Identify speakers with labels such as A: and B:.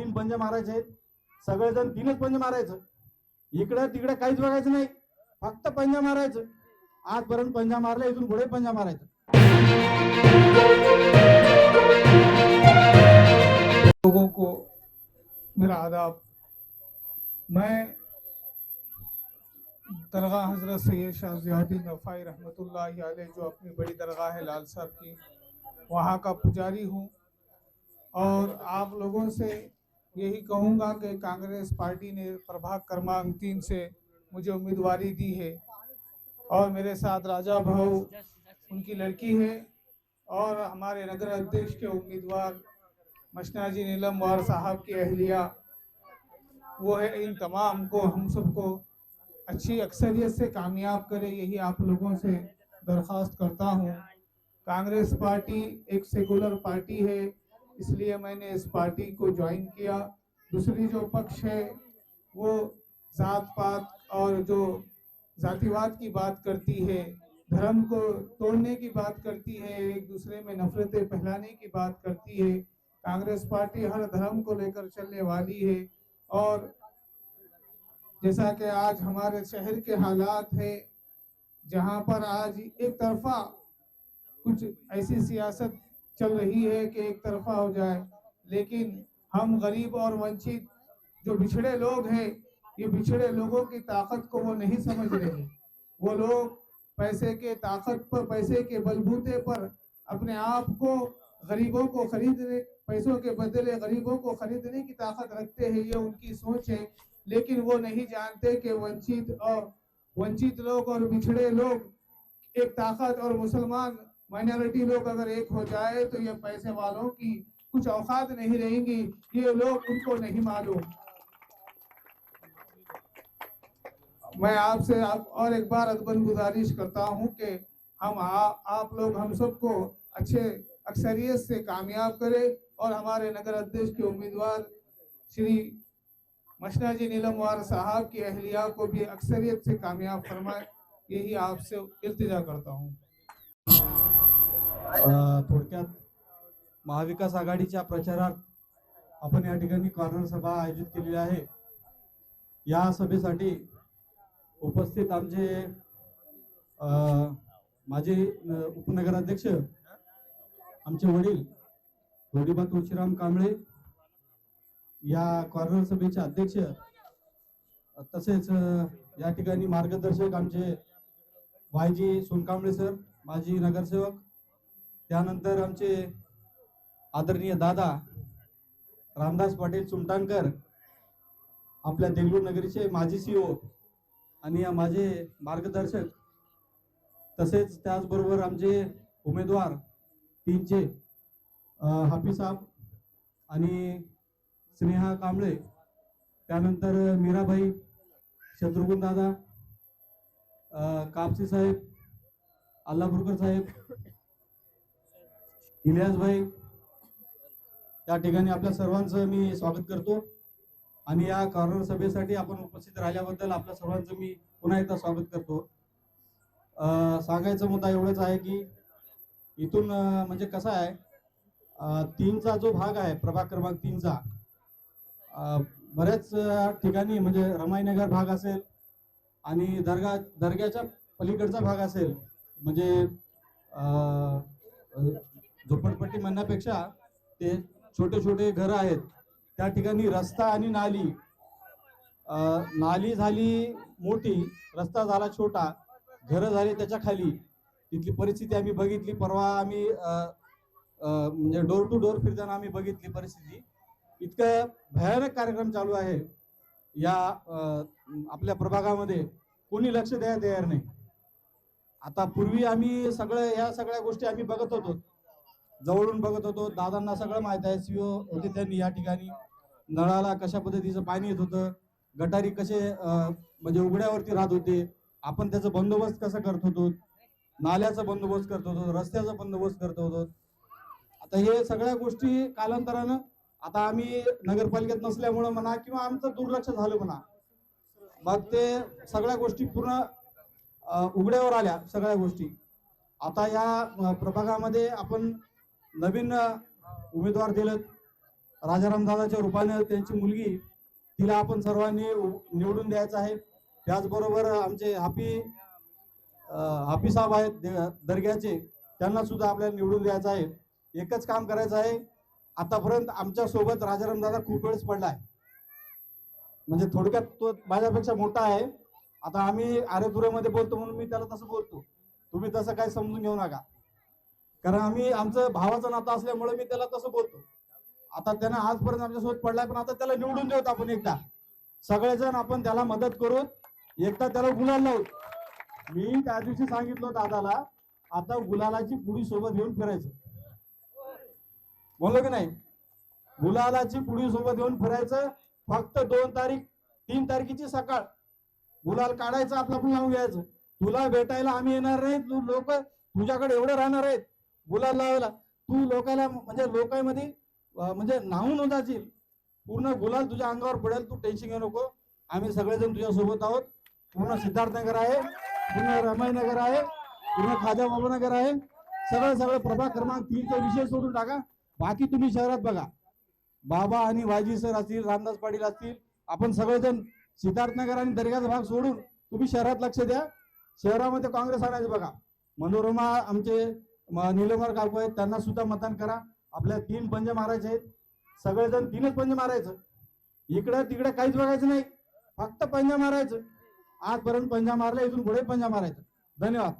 A: तीन पंजे मारायचे आहेत. सगळेजण तीनच पंजे मारायचं. इकडं तिकडं काहीच बघायचं नाही. फक्त पंजा मारायचं. आजपर्यंत पंजा मारला इथून पुढे पंजा मारायचं.
B: लोगों को मेरा आदाब। मैं दरगाह हजरत सैद शाह जियाउद्दीन नफाई रहमतुल्लाहि जो अपनी बड़ी दरगाह है लाल साहब की वहाँ का पुजारी हूँ। और आप लोगों से यही कहूँगा कि कांग्रेस पार्टी ने प्रभाग क्रमांक तीन से मुझे उम्मीदवारी दी है। और मेरे साथ राजा भाऊ, उनकी लड़की है। और हमारे नगर अध्यक्ष के उम्मीदवार मशनाजी नीलम वार साहब की अहलिया, वो है। इन तमाम को हम सबको अच्छी अक्सरियत से कामयाब करे, यही आप लोगों से दरख्वास्त करता हूँ। कांग्रेस पार्टी एक सेकुलर पार्टी है। इसलिए मैंने इस पार्टी को ज्वाइन किया। दूसरी जो पक्ष है, वो जात पात और जो जातिवाद की बात करती है, धर्म को तोड़ने की बात करती है, एक दूसरे में नफरतें फैलाने की बात करती है, कांग्रेस पार्टी हर धर्म को लेकर चलने वाली है और जैसा कि आज हमारे शहर के हालात है, जहाँ पर आज एक तरफा कुछ ऐसी सियासत चल रही है कि एक तरफा हो जाए। लेकिन हम गरीब और वंचित, जो बिछड़े लोग हैं, ये बिछड़े लोगों की ताकत को वो नहीं समझ रहे हैं। वो लोग पैसे के ताकत पर, पैसे के बलबूते पर अपने आप को गरीबों को खरीदने, पैसों के बदले गरीबों को खरीदने की ताकत रखते हैं, ये उनकी सोच है। लेकिन वो नहीं जानते कि वंचित और वंचित लोग और बिछड़े लोग एक ताकत और मुसलमान माइनॉरिटी लोग अगर एक हो जाए तो ये पैसे वालों की कुछ औकात नहीं रहेंगी ये लोग उनको नहीं मालूम। मैं आपसे आप और एक बार अदबन गुजारिश करता हूँ कि हम आ, आप लोग हम सबको अच्छे अक्सरियत से कामयाब करें और हमारे नगर अध्यक्ष के उम्मीदवार श्री मशना जी नीलमवार साहब की अहलिया को भी अक्सरियत से कामयाब फरमाए यही आपसे इल्तिजा करता हूँ।
A: थोडक्यात महाविकास आघाडीच्या प्रचारात आपण या ठिकाणी कॉर्नर सभा आयोजित केलेली आहे. या सभेसाठी उपस्थित आमचे माझे उपनगराध्यक्ष आमचे वडील गोडीबा तुळशीराम कांबळे या कॉर्नर सभेचे अध्यक्ष तसेच या ठिकाणी मार्गदर्शक आमचे वायजी सोनकांबळे सर माजी नगरसेवक त्यानंतर आमचे आदरणीय दादा रामदास पाटील चुमटांकर आपल्या देगलूर नगरीचे माजी सीओ आणि या माझे मार्गदर्शक तसेच त्याचबरोबर आमचे उमेदवार तीनचे अं, साहेब आणि स्नेहा कांबळे त्यानंतर मीराबाई शत्रुघ्न दादा कापसी साहेब अल्लापूरकर साहेब इलियास भाई त्या ठिकाणी आपल्या सर्वांचं मी स्वागत करतो. आणि या कॉर्नर सभेसाठी आपण उपस्थित राहिल्याबद्दल आपल्या सर्वांचं मी पुन्हा एकदा स्वागत करतो. सांगायचा मुद्दा एवढंच आहे की इथून म्हणजे कसं आहे तीनचा जो भाग आहे प्रभाग क्रमांक तीनचा बऱ्याच ठिकाणी म्हणजे रमाईनगर भाग असेल आणि दर्गा दर्ग्याच्या पलीकडचा भाग असेल म्हणजे झोपडपट्टी म्हणण्यापेक्षा ते छोटे छोटे घर आहेत. त्या ठिकाणी रस्ता आणि नाली नाली झाली मोठी रस्ता झाला छोटा घरं झाली त्याच्याखाली. तिथली परिस्थिती आम्ही बघितली परवा आम्ही अं, म्हणजे डोर टू डोर फिरताना आम्ही बघितली परिस्थिती. इतकं भयानक कार्यक्रम चालू आहे. या आपल्या प्रभागामध्ये कोणी लक्ष द्यायला तयार नाही. आता पूर्वी आम्ही सगळं या सगळ्या गोष्टी आम्ही बघत होतो. जवळून बघत होतो. दादांना सगळं माहीत आहे. सीओ होते त्यांनी या ठिकाणी. नळाला कशा पद्धतीचं पाणी येत होतं? गटारी कसे म्हणजे उघड्यावरती राहत होते? आपण त्याचा बंदोबस्त कसा करत होतो? नाल्याचा बंदोबस्त करत होतो. रस्त्याचा बंदोबस्त करत होतो. आता हे सगळ्या गोष्टी कालांतरानं आता आम्ही नगरपालिकेत नसल्यामुळं म्हणा किंवा आमचं दुर्लक्ष झालं म्हणा मग ते सगळ्या गोष्टी पूर्ण उघड्यावर आल्या सगळ्या गोष्टी. आता या प्रभागामध्ये आपण नवीन उमेदवार दिलेत. राजारामदादाच्या रूपाने त्यांची मुलगी तिला आपण सर्वांनी निवडून द्यायचं आहे. त्याचबरोबर आमचे हापी हापी साहेब आहेत दर्ग्याचे त्यांना सुद्धा आपल्याला निवडून द्यायचं आहे. एकच काम करायचं आहे. आतापर्यंत आमच्यासोबत राजारामदादा खूप वेळेस पडलाय म्हणजे थोडक्यात तो माझ्यापेक्षा मोठा आहे. आता आम्ही आरेतुऱ्यामध्ये बोलतो म्हणून मी त्याला तसं बोलतो. तुम्ही तसं काही समजून घेऊ नका. कारण आम्ही आमचं भावाचं नातं असल्यामुळे मी त्याला तसं बोलतो. आता त्यानं आजपर्यंत आमच्यासोबत पडलाय पण आता त्याला निवडून देऊत आपण एकदा. सगळेजण आपण त्याला मदत करून एकदा त्याला गुलाल लावू. मी त्या दिवशी सांगितलं दादाला आता गुलालाची पुडी सोबत घेऊन फिरायचं. बोललो की नाही? गुलालाची पुडी सोबत घेऊन फिरायचं फक्त दोन तारीख तीन तारखेची सकाळ. गुलाल काढायचं आपलं पण लावून घ्यायचं. तुला भेटायला आम्ही येणार नाही तू लोक तुझ्याकडे एवढे राहणार आहेत. गुलाल लावायला तू लोकायला म्हणजे लोकांमध्ये म्हणजे नाहून जाशील पूर्ण गुलाल तुझ्या अंगावर पडेल तू टेन्शन घेऊ नको. आम्ही सगळेजण तुझ्या सोबत आहोत. पूर्ण सिद्धार्थनगर आहे पूर्ण रमाईनगर आहे पूर्ण खाजा बाबानगर आहे. सगळं सगळं प्रभाग क्रमांक तीनचा विषय सोडून टाका. बाकी तुम्ही शहरात बघा. बाबा आणि वाजी सर असतील रामदास पाटील असतील आपण सगळेजण सिद्धार्थनगर आणि दर्गाचा भाग सोडून तुम्ही शहरात लक्ष द्या. शहरामध्ये काँग्रेस आणायचं बघा. मनोरमा आमचे म- निलमर काकू आहेत त्यांना सुद्धा मतदान करा. आपल्या तीन पंज मारायचे आहेत. सगळेजण तीनच पंज मारायचं. इकडं तिकडं काहीच बघायचं नाही. फक्त पंजा मारायचं. आजपर्यंत पंजा मारला इथून पुढे पंजा मारायचं. धन्यवाद.